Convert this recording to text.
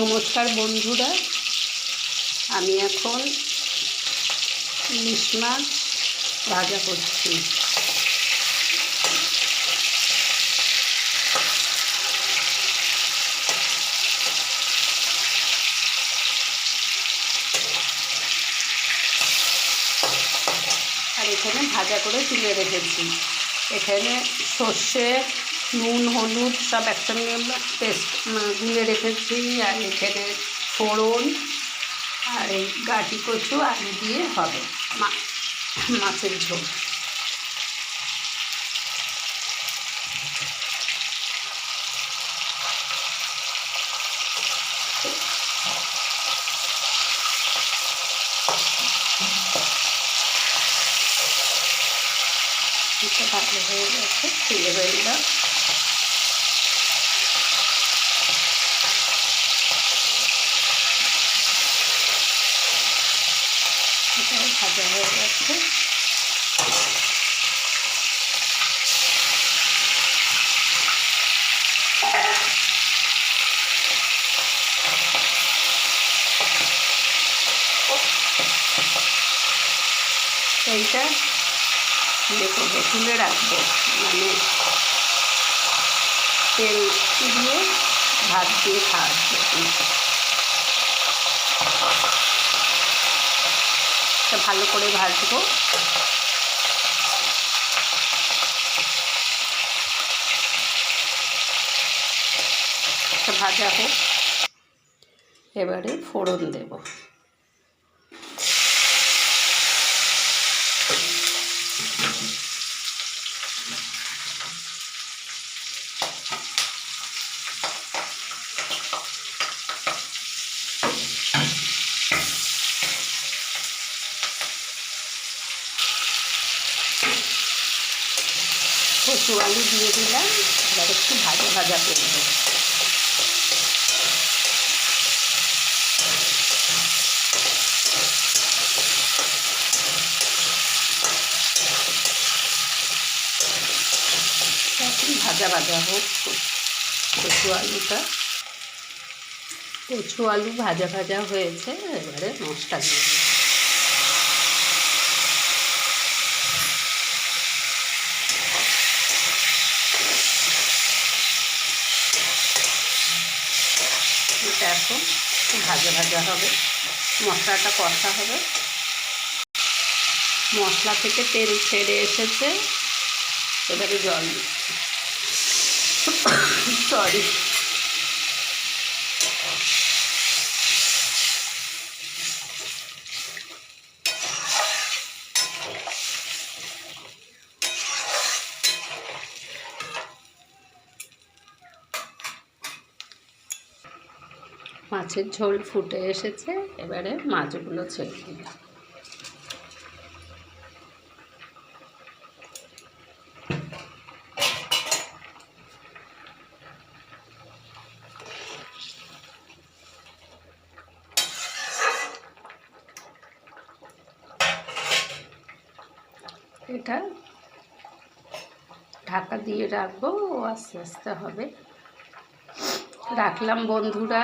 নমস্কার বন্ধুরা। আমি এখন ইলিশ মাছ ভাজা করছি। আর এখানে ভাজা করে তুলে রেখেছি। এখানে সর্ষে নুন, হলুদ সব একসঙ্গে পেস্ট গুলে রেখেছি। আর এখানে ফোড়ন আর এই গাটি কচু আলু দিয়ে হবে মাছের ঝোল। ভালো হয়ে গেছে তুলে ফেললাম এটাও ভাজা হয়ে গেছে এইটা তুলে করব তুলে রাখব। মানে তেল দিয়ে ভাত দিয়ে খাওয়ার জন্য এটা ভালো করে ভাজবো। ভাজা হোক। এবারে ফোড়ন দেব। কচু আলু দিয়ে দিলাম। এবার একটু ভাজা ভাজা করব ভাজা ভাজা হোক, কচু আলুটা। কচু আলু ভাজা ভাজা হয়েছে, এবারে মশলা দিয়ে এটা এখন ভাজা ভাজা হবে। মশলাটা কষা হবে। মশলা থেকে তেল ছেড়ে এসেছে। এবারে জল সরি মাছের ঝোল ফুটে এসেছে, এবারে মাছগুলো ছেড়ে দিলাম। এটা ঢাকা দিয়ে রাখব, ও আস্তে আস্তে হবে। রাখলাম বন্ধুরা।